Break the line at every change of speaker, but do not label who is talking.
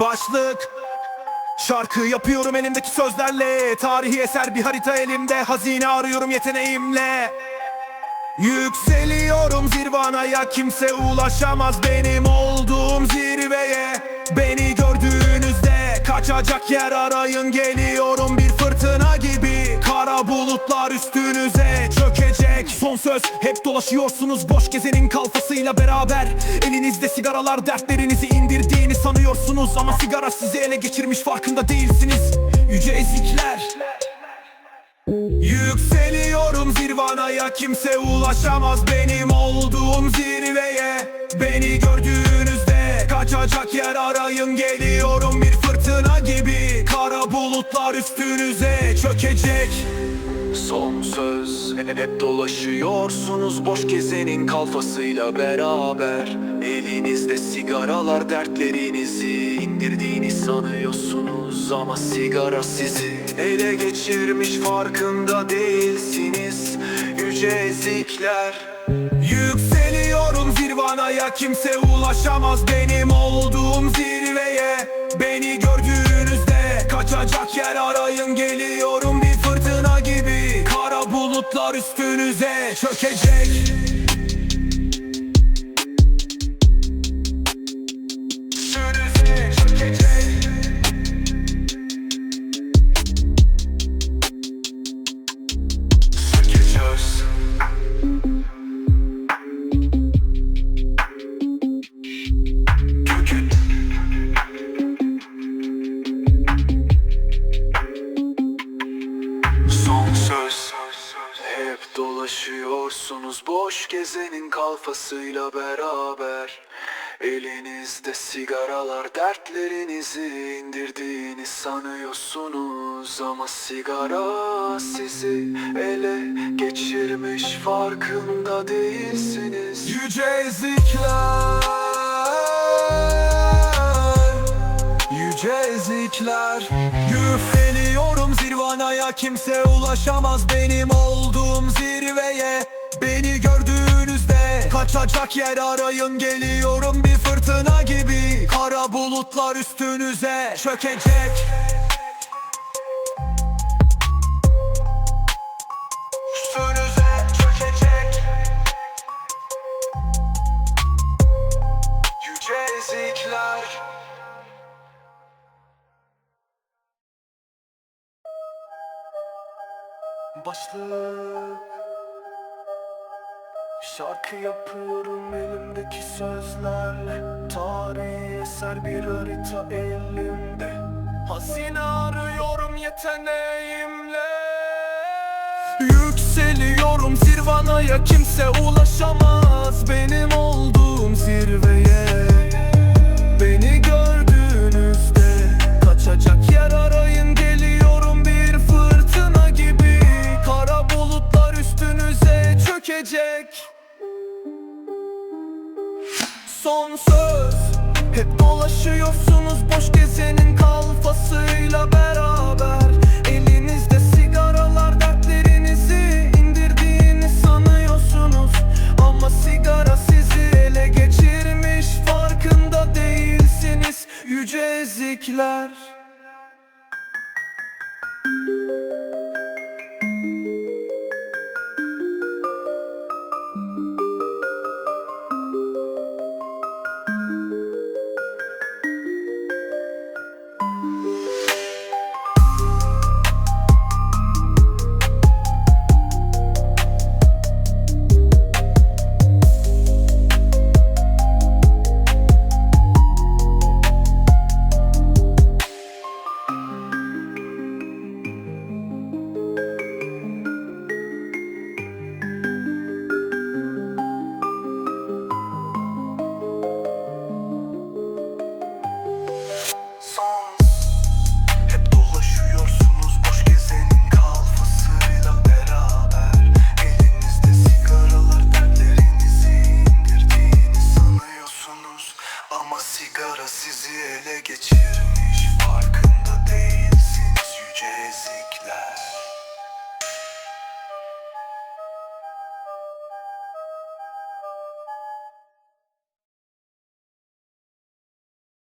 Başlık. Şarkı yapıyorum elimdeki sözlerle. Tarihi eser bir harita elimde. Hazine arıyorum yeteneğimle. Yükseliyorum zirvanaya. Kimse ulaşamaz benim olduğum zirveye. Beni gördüğünüzde Kaçacak yer arayın. Geliyorum bir fırtına gibi. Kara bulutlar üstünüze söz. Hep dolaşıyorsunuz Boş gezenin kalfasıyla beraber. Elinizde sigaralar dertlerinizi indirdiğini sanıyorsunuz. Ama sigara sizi ele geçirmiş farkında değilsiniz. Yüce ezikler. Yükseliyorum zirvanaya kimse ulaşamaz benim olduğum zirveye. Beni gördüğünüzde kaçacak yer arayın geliyorum bir fırtına gibi. Kara bulutlar üstünüze çökecek Son söz hep dolaşıyorsunuz boş gezenin kalfasıyla beraber. Elinizde sigaralar dertlerinizi indirdiğini sanıyorsunuz Ama sigara sizi ele geçirmiş farkında değilsiniz. Yüce ezikler Yükseliyorum zirvanaya kimse ulaşamaz benim olduğum zirveye. Beni gördüğünüzde kaçacak yer arayın geliyorum Kara bulutlar üstünüze çökecek dolaşıyorsunuz boş gezenin kalfasıyla beraber. Elinizde sigaralar dertlerinizi indirdiğini sanıyorsunuz. Ama sigara sizi ele geçirmiş farkında değilsiniz. Yüce ezikler Yüce ezikler Yüfleniyorum zirvanaya Kimse ulaşamaz benim olduğum zirveye. Beni gördüğünüzde Kaçacak yer arayın Geliyorum bir fırtına gibi. Kara bulutlar üstünüze çökecek Başlık. Şarkı yapıyorum elimdeki sözlerle. Tarihi eser bir harita elimde Hazine arıyorum yeteneğimle. Yükseliyorum zirvanaya kimse ulaşamaz. Benim olduğum zirveye Son söz. Hep dolaşıyorsunuz boş gezenin kalfasıyla beraber. Elinizde sigaralar dertlerinizi indirdiğini sanıyorsunuz. Ama sigara sizi ele geçirmiş farkında değilsiniz Yüce ezikler